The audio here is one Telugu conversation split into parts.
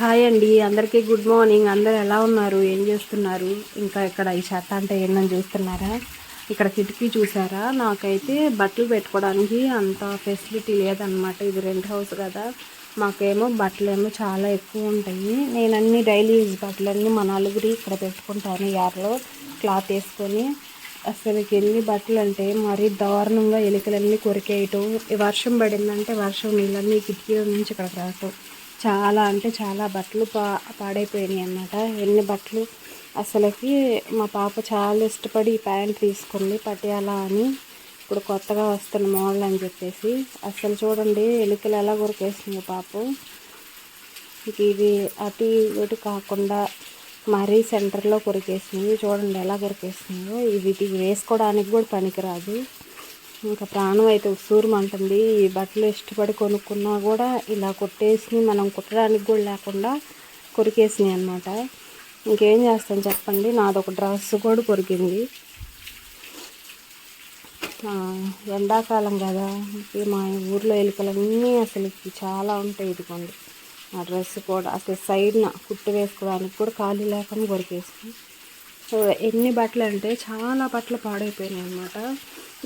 హాయ్ అండి అందరికీ గుడ్ మార్నింగ్. అందరు ఎలా ఉన్నారు? ఏం చేస్తున్నారు? ఇంకా ఇక్కడ ఈ చెత్త అంటే ఏందని చూస్తున్నారా? ఇక్కడ కిటికీ చూసారా? నాకైతే బట్టలు పెట్టుకోవడానికి అంత ఫెసిలిటీ లేదనమాట ఇది రెంట్ హౌస్ కదా. మాకేమో బట్టలేమో చాలా ఎక్కువ ఉంటాయి. నేను అన్ని డైలీ యూజ్ బట్టలన్నీ మా నలుగురి ఇక్కడ పెట్టుకుంటాను యార్లో. క్లాత్ వేసుకొని అసలు ఎన్ని బట్టలు అంటే మరీ దారుణంగా ఎలికలన్నీ కొరికేయటం. వర్షం పడిందంటే వర్షం నీళ్ళన్నీ కిటికీల నుంచి ఇక్కడికి రావటం. చాలా అంటే చాలా బట్టలు పా పాడైపోయినాయి అన్నమాట. ఎన్ని బట్టలు? అసలుకి మా పాప చాలా ఇష్టపడి ఈ ప్యాంట్ తీసుకుంది పటియాలా అని. ఇప్పుడు కొత్తగా వస్తున్న మోడల్ అని చెప్పేసి. అసలు చూడండి ఎలుకలు ఎలా కొరికేసింది పాప. ఇది అటు ఇటు కాకుండా మరీ సెంటర్లో కొరికేసింది. చూడండి ఎలా కొరికేసిందో. ఇవి ఇది వేసుకోవడానికి కూడా పనికిరాదు. ఇంకా ప్రాణం అయితే ఉసూరుమంటుంది ఈ బట్టలు ఇష్టపడి కొనుక్కున్నా కూడా ఇలా కొట్టేసి మనం కుట్టడానికి కూడా లేకుండా కొరికేసినాయి అనమాట ఇంకేం చేస్తాను చెప్పండి? నాదొక డ్రెస్ కూడా కొరికింది. ఎండాకాలం కదా. మా ఊర్లో ఎలుకలన్నీ అసలు చాలా ఉంటాయి ఇదిగోండి. ఆ డ్రెస్ కూడా అసలు సైడ్న కుట్టు వేసుకోవడానికి కూడా ఖాళీ లేకుండా కొరికేసింది ఎన్ని బట్టలు అంటే చాలా బట్టలు పాడైపోయినాయి అనమాట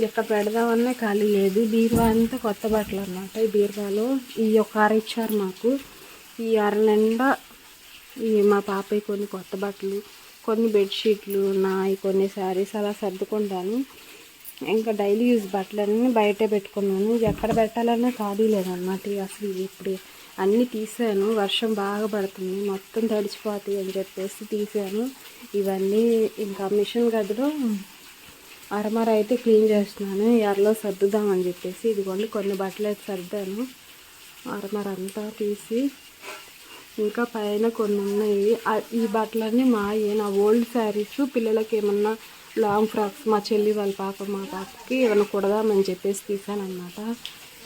ఎక్కడ పెడదామన్నా ఖాళీ లేదు. బీరువా అంతా కొత్త బట్టలు అనమాట ఈ బీరువాలో ఈ ఒక అర ఇచ్చారు మాకు. ఈ అర నిండా ఈ మా పాపయ్య కొన్ని కొత్త బట్టలు కొన్ని బెడ్షీట్లు నాయి కొన్ని శారీస్ అలా సర్దుకుంటాను. ఇంకా డైలీ యూజ్ బట్టలన్నీ బయటే పెట్టుకున్నాను. ఎక్కడ పెట్టాలన్నా ఖాళీ లేదన్నమాట. అసలు ఇప్పుడు అన్నీ తీసాను. వర్షం బాగా పడుతుంది. మొత్తం తడిచిపోతాయి అని చెప్పేసి తీసాను. ఇవన్నీ ఇంకా మిషన్ గదిలో అరమర అయితే క్లీన్ చేస్తున్నాను. ఎర్రలో సర్దుదామని చెప్పేసి ఇదిగోండి కొన్ని బట్టలు అయితే సర్దాను. అరమర అంతా తీసి ఇంకా పైన కొన్ని ఉన్నాయి. ఈ బట్టలన్నీ మాయే. నా ఓల్డ్ శారీస్ పిల్లలకి ఏమన్నా లాంగ్ ఫ్రాక్స్ మా చెల్లి వాళ్ళ పాప మా పాపకి ఏమైనా కుడదామని చెప్పేసి తీసాను అనమాట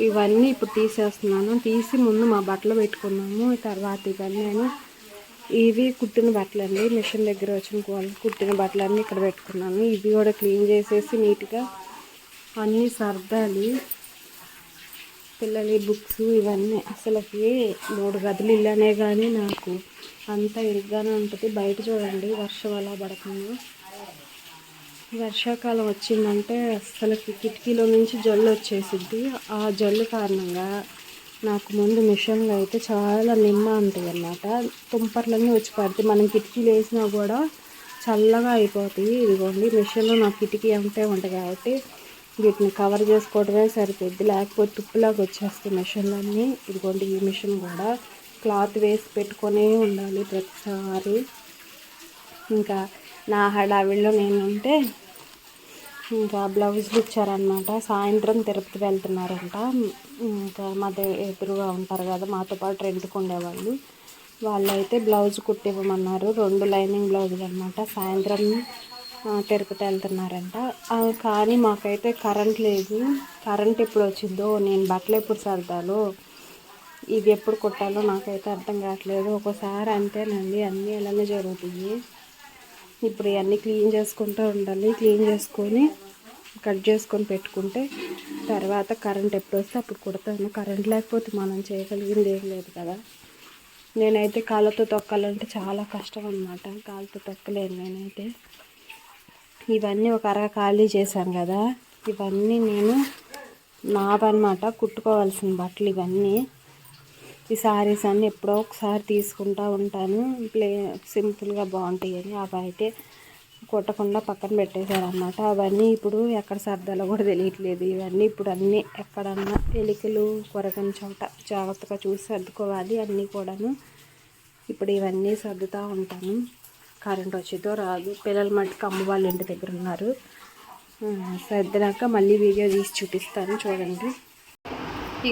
ఇవన్నీ ఇప్పుడు తీసేస్తున్నాను. తీసి ముందు మా బట్టలు పెట్టుకున్నాము. తర్వాత ఇవన్నీ నేను ఇవి కుట్టిన బట్టలండి. మిషన్ దగ్గర వచ్చిన వాళ్ళు కుట్టిన బట్టలన్నీ ఇక్కడ పెట్టుకున్నాను. ఇవి కూడా క్లీన్ చేసేసి నీట్గా అన్నీ సర్దాలి. పిల్లల బుక్స్ ఇవన్నీ అసలుకి మూడు గదులు ఇల్లనే కానీ నాకు అంత ఇరుగ్గానే ఉంటుంది. బయట చూడండి వర్షం అలా పడుతుందో వర్షాకాలం వచ్చిందంటే అసలుకి కిటికీలో నుంచి జల్లు వచ్చేసిద్ది. ఆ జల్లు కారణంగా నాకు ముందు మిషన్లో అయితే చాలా నిమ్మ ఉంటాయి అన్నమాట తుంపర్లన్నీ వచ్చి పడతాయి మనం కిటికీలు వేసినా కూడా చల్లగా అయిపోతాయి. ఇదిగోండి మిషన్లో నాకు కిటికీ అంతే ఉంటుంది కాబట్టి వీటిని కవర్ చేసుకోవడమే సరిపోద్ది. లేకపోతే తుప్పులాగా వచ్చేస్తాయి మిషన్లన్నీ. ఇదిగోండి ఈ మిషన్ కూడా క్లాత్ వేసి పెట్టుకొనే ఉండాలి ప్రతిసారి. ఇంకా నా హడావిడిలో నేను ఉంటే ఇంకా బ్లౌజులు ఇచ్చారనమాట సాయంత్రం తిరుపతి వెళ్తున్నారంట. ఇంకా మా ఎదురుగా ఉంటారు కదా మాతో పాటు రెంట్కి ఉండేవాళ్ళు. వాళ్ళు అయితే బ్లౌజ్ కుట్టివ్వమన్నారు. రెండు లైనింగ్ బ్లౌజులు అనమాట సాయంత్రం తిరుపతి వెళ్తున్నారంట. కానీ మాకైతే కరెంట్ లేదు. కరెంట్ ఎప్పుడు వచ్చిందో నేను బట్టలు ఎప్పుడు సర్దాలో ఇది ఎప్పుడు కుట్టాలో నాకైతే అర్థం కావట్లేదు. ఒక్కోసారి అంతేనండి అన్నీ ఇలానే జరుగుతాయి. ఇప్పుడు ఇవన్నీ క్లీన్ చేసుకుంటూ ఉండాలి. క్లీన్ చేసుకొని కట్ చేసుకొని పెట్టుకుంటే తర్వాత కరెంట్ ఎప్పుడు వస్తే అప్పుడు కుడతాను. కరెంట్ లేకపోతే మనం చేయగలిగింది ఏం లేదు కదా. నేనైతే కాళ్ళతో తొక్కాలంటే చాలా కష్టం అనమాట కాళ్ళతో తొక్కలేను నేనైతే. ఇవన్నీ ఒక అరగ ఖాళీ చేశాను కదా. ఇవన్నీ నేను నావన్నమాట. కుట్టుకోవాల్సిన బట్టలు ఇవన్నీ. ఈ సారీస్ అన్నీ ఎప్పుడో ఒకసారి తీసుకుంటూ ఉంటాను. ప్లే సింపుల్గా బాగుంటాయి అని. అవి అయితే కొట్టకుండా పక్కన పెట్టేశారనమాట అవన్నీ ఇప్పుడు ఎక్కడ సర్దాలో కూడా తెలియట్లేదు. ఇవన్నీ ఇప్పుడు అన్నీ ఎక్కడన్నా ఎలికలు కొరకని చోట జాగ్రత్తగా చూసి సర్దుకోవాలి. అన్నీ కూడాను ఇప్పుడు ఇవన్నీ సర్దుతూ ఉంటాను. కరెంట్ వచ్చేదో రాదు. పిల్లలు మట్టుకు అమ్మ వాళ్ళ ఇంటి దగ్గర ఉన్నారు. సర్దినాక మళ్ళీ వీడియో తీసి చూపిస్తాను. చూడండి.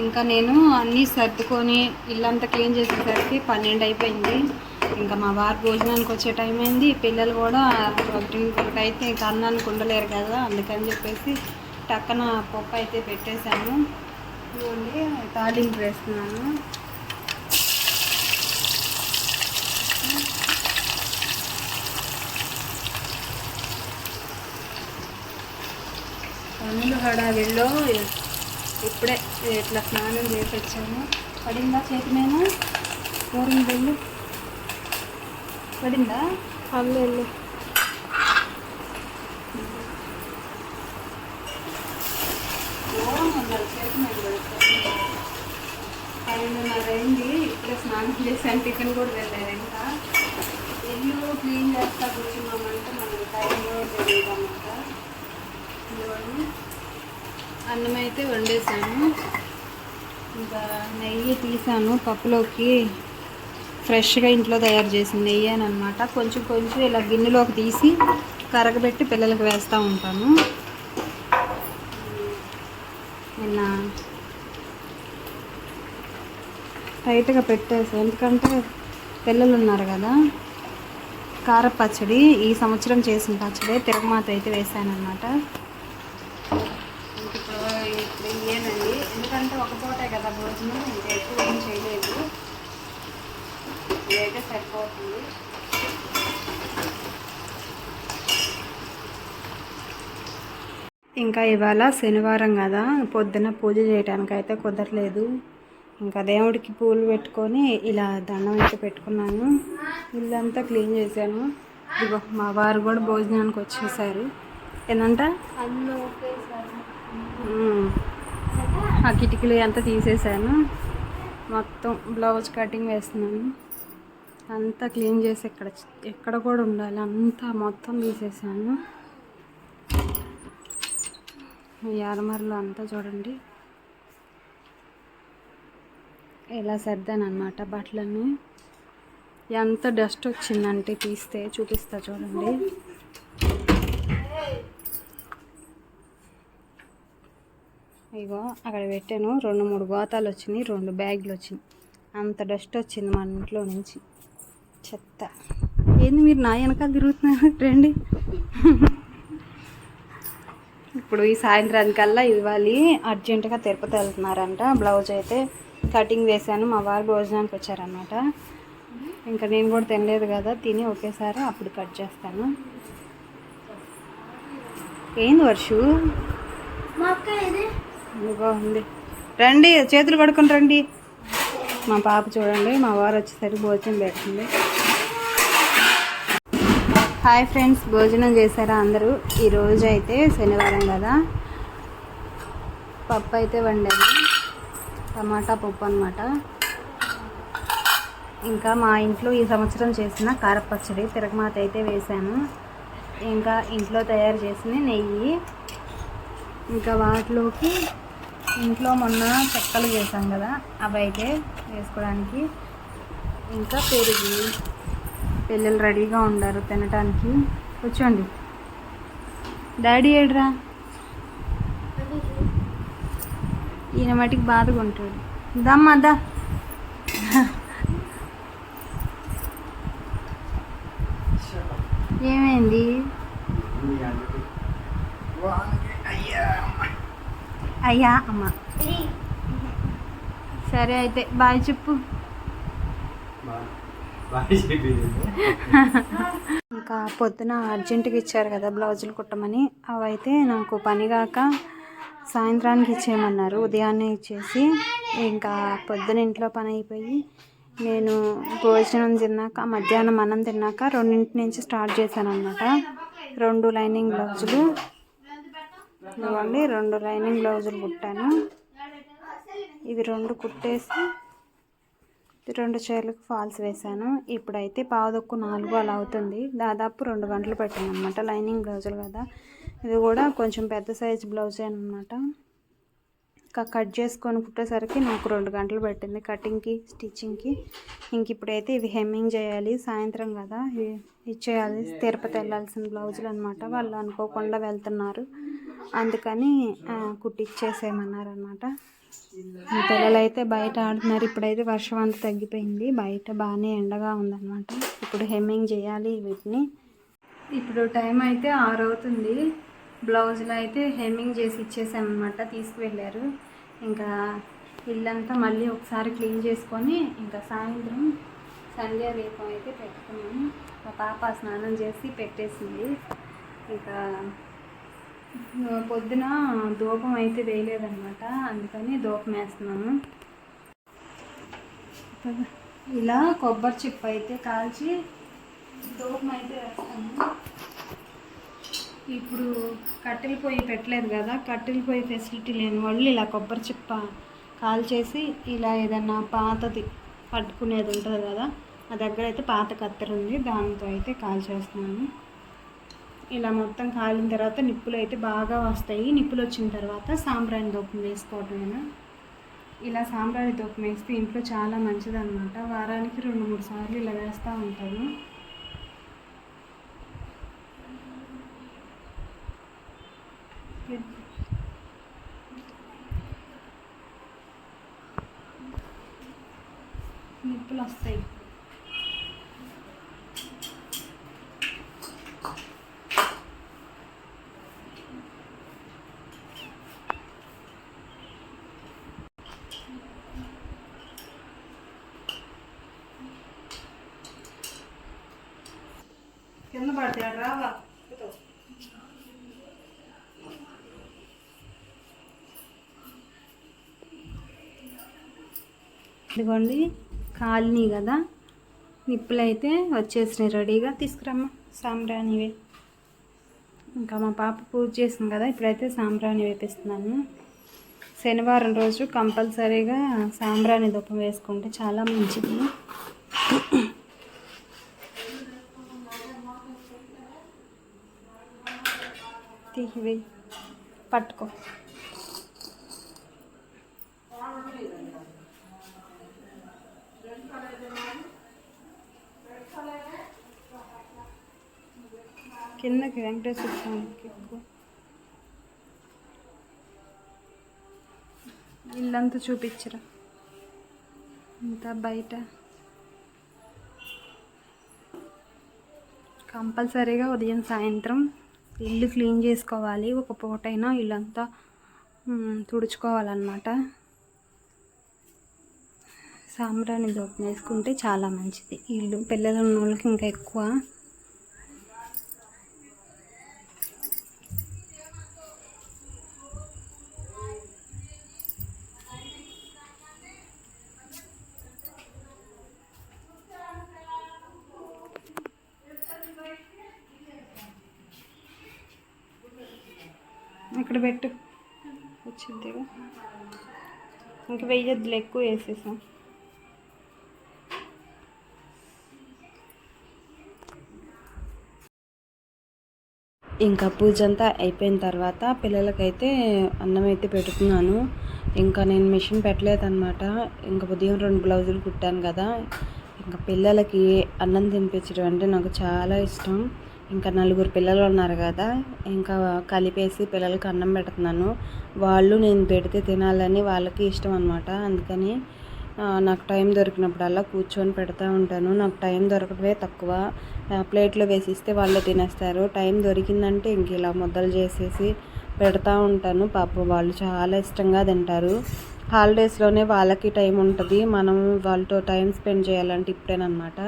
ఇంకా నేను అన్నీ సర్దుకొని ఇల్లంతా క్లీన్ చేసేసరికి పన్నెండు అయిపోయింది. ఇంకా మా వారు భోజనానికి వచ్చే టైం అయింది. పిల్లలు కూడా ఒకటింటికి అయితే ఇంకా అన్నానికి ఉండలేరు కదా అందుకని చెప్పేసి టక్కన పప్పు అయితే పెట్టేశాను. ఇదిగోండి తాలింపు వేస్తున్నాను. పనులు హడావిల్లో ఇప్పుడే ఇట్లా స్నానం చేసి వచ్చాము పడిందా చేతి మీద? కూరని బిల్లు పడిందా? వెళ్ళు ఘోరంగా ఉన్నారు చేతి మీద పడుతుంది అయింది ఇప్పుడే స్నానం చేశాను. టిఫిన్ కూడా వెళ్ళారు ఇంకా. ఇల్లు క్లీన్ చేస్తా కూర్చున్నామంటే మనకి టైం తెలియదు అన్నమాట అన్నం అయితే వండేసాను. ఇంకా నెయ్యి తీసాను. పప్పులోకి ఫ్రెష్గా ఇంట్లో తయారు చేసిన నెయ్యి అని అనమాట కొంచెం కొంచెం ఇలా గిన్నెలోకి తీసి కరగబెట్టి పిల్లలకు వేస్తూ ఉంటాను. నిన్న టైట్గా పెట్టేసాను. ఎందుకంటే పిల్లలు ఉన్నారు కదా. కార పచ్చడి ఈ సంవత్సరం చేసిన పచ్చడి తిరగమాత అయితే వేసాను అనమాట ఇప్పుడు ఇప్పుడు ఇయ్యేనండి ఎందుకంటే ఒక పూటే కదా భోజనం ఇంకా ఎక్కువ ఏం చేయలేదు. ఇదైతే సరిపోతుంది. ఇంకా ఇవాళ శనివారం కదా పొద్దున పూజ చేయడానికి అయితే కుదరలేదు. ఇంకా దేవుడికి పూలు పెట్టుకొని ఇలా దండం అయితే పెట్టుకున్నాను. ఇల్లంతా క్లీన్ చేశాను. ఇదిగో మా వారు కూడా భోజనానికి వచ్చేసారు. ఏంటంట? అన్నీ ఒకేసారి. మ్మ్. ఆ కిటికీలు అంతా తీసేసాను. మొత్తం బ్లౌజ్ కటింగ్ వేస్తున్నాను. అంతా క్లీన్ చేసి ఎక్కడ ఎక్కడ కూడా ఉండాలి. అంతా మొత్తం తీసేసాను. ఈ అలమారలో అంతా చూడండి. ఇలా సర్దాను అనమాట బట్టలన్నీ. ఎంత డస్ట్ వచ్చిందంటే తీస్తే చూపిస్తా చూడండి. ఇగో అక్కడ పెట్టాను. రెండు మూడు గోతాలు వచ్చినాయి రెండు బ్యాగులు వచ్చినాయి. అంత డస్ట్ వచ్చింది మన ఇంట్లో నుంచి. చెత్త. ఏంది మీరు నా వెనకాల తిరుగుతున్నారు? రండి. ఇప్పుడు ఈ సాయంత్రానికల్లా ఇవ్వాలి. అర్జెంటుగా తిరుపతి వెళ్తున్నారంట. బ్లౌజ్ అయితే కటింగ్ వేశాను. మా వారు భోజనానికి వచ్చారనమాట ఇంకా నేను కూడా తినలేదు కదా. తిని ఒకేసారి అప్పుడు కట్ చేస్తాను. ఏంది వర్షు? మా అక్క ఇది ఇదిగో ఉంది. రండి చేతులు పడుకుని రండి. మా పాప చూడండి మా వారు వచ్చేసరికి భోజనం పెట్టండి హాయ్ ఫ్రెండ్స్ భోజనం చేశారా అందరూ? ఈరోజు అయితే శనివారం కదా. పప్పు అయితే వండాను. టమాటా పప్పు అనమాట ఇంకా మా ఇంట్లో ఈ సంవత్సరం చేసిన కారపచ్చడి తిరగమాత అయితే వేశాను. ఇంకా ఇంట్లో తయారు చేసిన నెయ్యి. ఇంకా వాటిలోకి ఇంట్లో మొన్న చెక్కలు చేసాం కదా అవి అయితే వేసుకోవడానికి. ఇంకా పెరుగు. పిల్లలు రెడీగా ఉండారు తినటానికి. కూర్చోండి. డాడీ ఏడ్రా? ఈయన మటుకు బాధగా ఉంటాడు. దమ్మా దా. అయ్యా అమ్మ. సరే అయితే బాయ్ చెప్పు. ఇంకా పొద్దున అర్జెంటుగా ఇచ్చారు కదా బ్లౌజులు కుట్టమని. అవైతే నాకు పని కాక సాయంత్రానికి ఇచ్చేయమన్నారు. ఉదయాన్నే ఇచ్చేసి ఇంకా పొద్దున ఇంట్లో పని అయిపోయి నేను భోజనం తిన్నాక మధ్యాహ్నం అన్నం తిన్నాక రెండింటి నుంచి స్టార్ట్ చేశాను అనమాట రెండు లైనింగ్ బ్లౌజులు. ఇవ్వండి రెండు లైనింగ్ బ్లౌజులు కుట్టాను. ఇవి రెండు కుట్టేసి రెండు చీరలకు ఫాల్స్ వేశాను. ఇప్పుడైతే పావుదొక్కు నాలుగు అలా అవుతుంది. దాదాపు రెండు గంటలు పెట్టాను అనమాట లైనింగ్ బ్లౌజులు కదా. ఇది కూడా కొంచెం పెద్ద సైజ్ బ్లౌజే అనమాట కట్ చేసుకొని కుట్టేసరికి నాకు రెండు గంటలు పెట్టింది కటింగ్కి స్టిచ్చింగ్కి. ఇంక ఇప్పుడైతే ఇవి హెమ్మింగ్ చేయాలి సాయంత్రం కదా ఇచ్చేయాలి తిరుపతి వెళ్ళాల్సిన బ్లౌజులు అనమాట వాళ్ళు అనుకోకుండా వెళ్తున్నారు. అందుకని ఆ, కుట్టిచ్చేసేయమన్నారు అనమాట పిల్లలు అయితే బయట ఆడుతున్నారు. ఇప్పుడైతే వర్షం అంత తగ్గిపోయింది. బయట బాగానే ఎండగా ఉందన్నమాట. ఇప్పుడు హెమ్మింగ్ చేయాలి వీటిని. ఇప్పుడు టైం అయితే ఆరు అవుతుంది బ్లౌజులు అయితే హెమ్మింగ్ చేసి ఇచ్చేసామన్నమాట తీసుకువెళ్ళారు. ఇంకా ఇల్లంతా మళ్ళీ ఒకసారి క్లీన్ చేసుకొని ఇంకా సాయంత్రం సంధ్యా దీపం అయితే పెట్టుకున్నాము. మా పాప స్నానం చేసి పెట్టేసింది. ఇంకా పొద్దున ధూపం అయితే వేయలేదన్నమాట అందుకని ధూపం వేస్తున్నాము. ఇలా కొబ్బరి చిప్ప అయితే కాల్చి దూపం అయితే వేస్తాము. ఇప్పుడు కట్టెల పొయ్యి పెట్టలేదు కదా కట్టెల పొయ్యి ఫెసిలిటీ లేని వాళ్ళు ఇలా కొబ్బరి చిప్ప కాల్ చేసి ఇలా ఏదన్నా పాతది పట్టుకునేది ఉంటుంది కదా నా దగ్గర అయితే పాత కత్తెర ఉంది దాంతో అయితే కాల్ చేస్తున్నాను. ఇలా మొత్తం కాలిన తర్వాత నిప్పులు అయితే బాగా వస్తాయి. నిప్పులు వచ్చిన తర్వాత సాంబ్రాణి దూపం వేసుకోవటమేనా ఇలా సాంబ్రాణి దూపం వేస్తే ఇంట్లో చాలా మంచిదన్నమాట. వారానికి రెండు మూడు సార్లు ఇలా వేస్తూ ఉంటాను నిప్పులు వస్తాయి కింద పడతాడు రావా ఇదిగోండి కాలనీ కదా. నిప్పులు అయితే వచ్చేసినాయి రెడీగా తీసుకురమ్మా. సాంబ్రాణివే. ఇంకా మా పాప పూజ చేసింది కదా ఇప్పుడైతే సాంబ్రాణి వేపిస్తున్నాను. శనివారం రోజు కంపల్సరీగా సాంబ్రాణి ధూపం వేసుకుంటే చాలా మంచిది. తీవి పట్టుకో. కిందకి వెంకటేశ్వర స్వామికి ఎక్కువ. ఇల్లంతా చూపించరా? ఇంత బయట. కంపల్సరీగా ఉదయం సాయంత్రం ఇల్లు క్లీన్ చేసుకోవాలి. ఒక పూటైనా ఇల్లంతా తుడుచుకోవాలన్నమాట. సాంబ్రాణి దోపం వేసుకుంటే చాలా మంచిది. ఇల్లు పిల్లలు ఉన్న వాళ్ళకి ఇంకా ఎక్కువ. అక్కడ పెట్టు. వచ్చింది ఇంక వెయ్యొద్దులు ఎక్కువ వేసేసాం. ఇంకా పూజ అంతా అయిపోయిన తర్వాత పిల్లలకైతే అన్నం అయితే పెడుతున్నాను. ఇంకా నేను మిషన్ పెట్టలేదన్నమాట. ఇంకా ఉదయం రెండు బ్లౌజులు కుట్టాను కదా. ఇంకా పిల్లలకి అన్నం తినిపించడం అంటే నాకు చాలా ఇష్టం. ఇంకా నలుగురు పిల్లలు ఉన్నారు కదా ఇంకా కలిపేసి పిల్లలకి అన్నం పెడుతున్నాను. వాళ్ళు నేను పెడితే తినాలని వాళ్ళకి ఇష్టం అనమాట అందుకని నాకు టైం దొరికినప్పుడల్లా కూర్చొని పెడతా ఉంటాను. నాకు టైం దొరకడమే తక్కువ. ప్లేట్లో వేసిస్తే వాళ్ళు తినేస్తారు. టైం దొరికిందంటే ఇంక ఇలా ముద్దలు చేసేసి పెడతా ఉంటాను. పాపం వాళ్ళు చాలా ఇష్టంగా తింటారు. హాలిడేస్లోనే వాళ్ళకి టైం ఉంటుంది. మనం వాళ్ళతో టైం స్పెండ్ చేయాలంటే ఇప్పుడేనమాట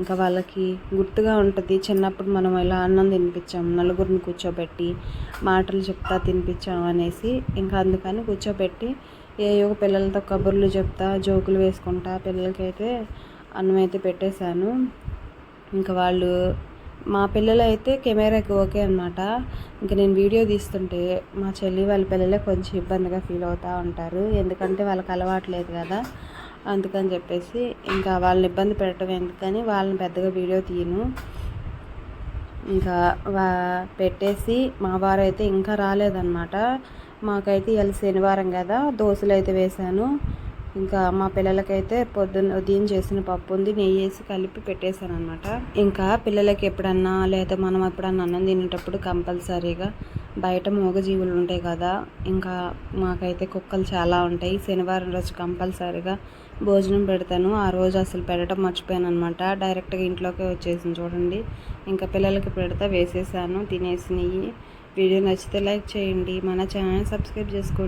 ఇంకా వాళ్ళకి గుర్తుగా ఉంటుంది. చిన్నప్పుడు మనం ఇలా అన్నం తినిపించాం నలుగురిని కూర్చోబెట్టి మాటలు చెప్తా తినిపించాం అనేసి ఇంకా అందుకని కూర్చోబెట్టి ఏయో పిల్లలతో కబుర్లు చెప్తా జోకులు వేసుకుంటా పిల్లలకైతే అన్నం అయితే పెట్టేశాను. ఇంకా వాళ్ళు మా పిల్లలు అయితే కెమెరాకి ఓకే అనమాట ఇంకా నేను వీడియో తీస్తుంటే మా చెల్లి వాళ్ళ పిల్లలే కొంచెం ఇబ్బందిగా ఫీల్ అవుతూ ఉంటారు. ఎందుకంటే వాళ్ళకి అలవాట్లేదు కదా. అందుకని చెప్పేసి ఇంకా వాళ్ళని ఇబ్బంది పెట్టడం ఎందుకని వాళ్ళని పెద్దగా వీడియో తీయను. ఇంకా వా పెట్టేసి మా వారు అయితే ఇంకా రాలేదన్నమాట. మాకైతే ఇవాళ శనివారం కదా. దోశలు అయితే వేశాను. ఇంకా మా పిల్లలకైతే పొద్దున్న ఉదయం చేసిన పప్పు ఉంది నెయ్యి వేసి కలిపి పెట్టేశాను అనమాట ఇంకా పిల్లలకి ఎప్పుడన్నా లేదా మనం ఎప్పుడన్నా అన్నం తినేటప్పుడు కంపల్సరీగా బయట మూగజీవులు ఉంటాయి కదా ఇంకా మాకైతే కుక్కలు చాలా ఉంటాయి. శనివారం రోజు కంపల్సరీగా భోజనం పెడతాను. ఆ రోజు అసలు పెట్టడం మర్చిపోయాను అనమాట డైరెక్ట్గా ఇంట్లోకే వచ్చేసింది చూడండి. ఇంకా పిల్లలకి పెడతా వేసేసాను తినేసినవి వీడియో నచ్చితే లైక్ చేయండి. మన ఛానల్ సబ్స్క్రైబ్ చేసుకోండి.